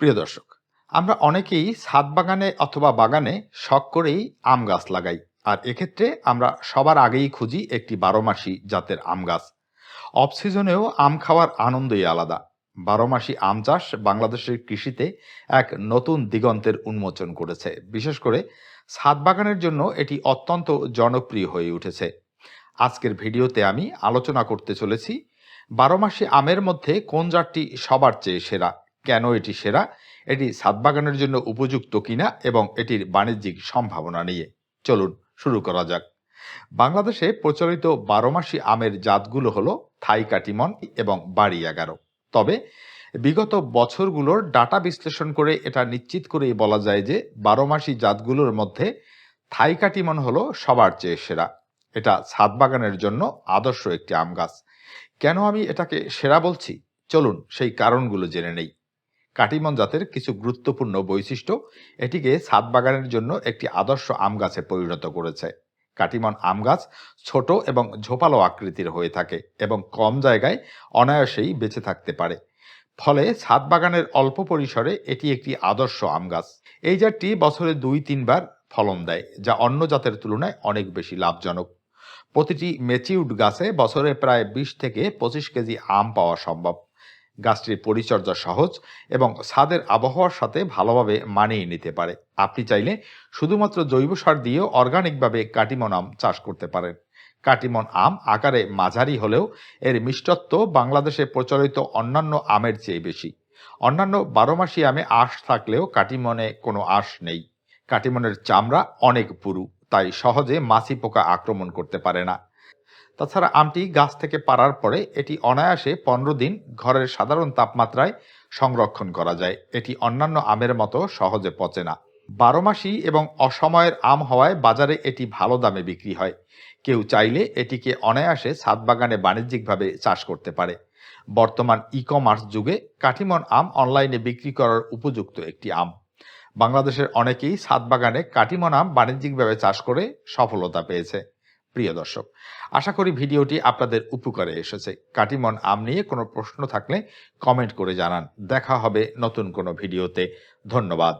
প্রিয় দর্শক, আমরা অনেকেই ছাদ বাগানে অথবা বাগানে শখ করেই আম গাছ লাগাই। আর এক্ষেত্রে আমরা সবার আগেই খুঁজি একটি বারোমাসি জাতের আম গাছ। অফ সিজনেও আম খাওয়ার আনন্দই আলাদা। বারোমাসি আম চাষ বাংলাদেশের কৃষিতে এক নতুন দিগন্তের উন্মোচন করেছে। বিশেষ করে ছাদ বাগানের জন্য এটি অত্যন্ত জনপ্রিয় হয়ে উঠেছে। আজকের ভিডিওতে আমি আলোচনা করতে চলেছি, বারোমাসি আমের মধ্যে কোন জাতটি সবার চেয়ে সেরা? কেন এটি সেরা? এটি ছাদ বাগানের জন্য উপযুক্ত কিনা এবং এটির বাণিজ্যিক সম্ভাবনা নিয়ে। চলুন শুরু করা যাক। বাংলাদেশে প্রচলিত বারোমাসি আমের জাতগুলো হলো থাই কাটিমন এবং বাড়ি এগারো। তবে বিগত বছরগুলোর ডাটা বিশ্লেষণ করে এটা নিশ্চিত করেই বলা যায় যে বারোমাসি জাতগুলোর মধ্যে থাই কাটিমন হলো সবার চেয়ে সেরা। এটা ছাদ বাগানের জন্য আদর্শ একটি আম গাছ। কেন আমি এটাকে সেরা বলছি? চলুন সেই কারণগুলো জেনে নেই। কাটিমন জাতের কিছু গুরুত্বপূর্ণ বৈশিষ্ট্য এটিকে ছাদ বাগানের জন্য একটি আদর্শ আম গাছে পরিণত করেছে। কাটিমন আম গাছ ছোট এবং ঝোপালো আকৃতির হয়ে থাকে এবং কম জায়গায় অনায়াসেই বেঁচে থাকতে পারে। ফলে ছাদ বাগানের অল্প পরিসরে এটি একটি আদর্শ আম গাছ। এই জাতটি বছরে দুই, তিনবার ফলন দেয়, যা অন্য জাতের তুলনায় অনেক বেশি লাভজনক। প্রতিটি মেচিউড গাছে বছরে প্রায় বিশ থেকে পঁচিশ কেজি আম পাওয়া সম্ভব। গাছটির পরিচর্যা সহজ এবং ছাদের আবহাওয়ার সাথে ভালোভাবে মানিয়ে নিতে পারে। আপনি চাইলে শুধুমাত্র জৈব সার দিয়েও অর্গানিকভাবে কাটিমন আম চাষ করতে পারেন। কাটিমন আম আকারে মাঝারি হলেও এর মিষ্টত্ব বাংলাদেশে প্রচলিত অন্যান্য আমের চেয়ে বেশি। অন্যান্য বারোমাসি আমে আঁশ থাকলেও কাটিমনে কোনো আঁশ নেই। কাটিমনের চামড়া অনেক পুরু, তাই সহজে মাছি পোকা আক্রমণ করতে পারে না। তাছাড়া আমটি গাছ থেকে পাড়ার পরে এটি অনায়াসে পনেরো দিন ঘরের সাধারণ তাপমাত্রায় সংরক্ষণ করা যায়। এটি অন্যান্য আমের মতো সহজে পচে না। বারোমাসি এবং অসময়ের আম হওয়ায় বাজারে এটি ভালো দামে বিক্রি হয়। কেউ চাইলে এটিকে অনায়াসে ছাদ বাগানে বাণিজ্যিকভাবে চাষ করতে পারে। বর্তমান ই কমার্স যুগে কাঠিমন আম অনলাইনে বিক্রি করার উপযুক্ত একটি আম। বাংলাদেশের অনেকেই ছাদ বাগানে কাটিমন আম বাণিজ্যিকভাবে চাষ করে সফলতা পেয়েছে। প্রিয় দর্শক, আশা করি ভিডিওটি আপনাদের উপকারে এসেছে। কাটিমন আম নিয়ে কোনো প্রশ্ন থাকলে কমেন্ট করে জানান। দেখা হবে নতুন কোনো ভিডিওতে। ধন্যবাদ।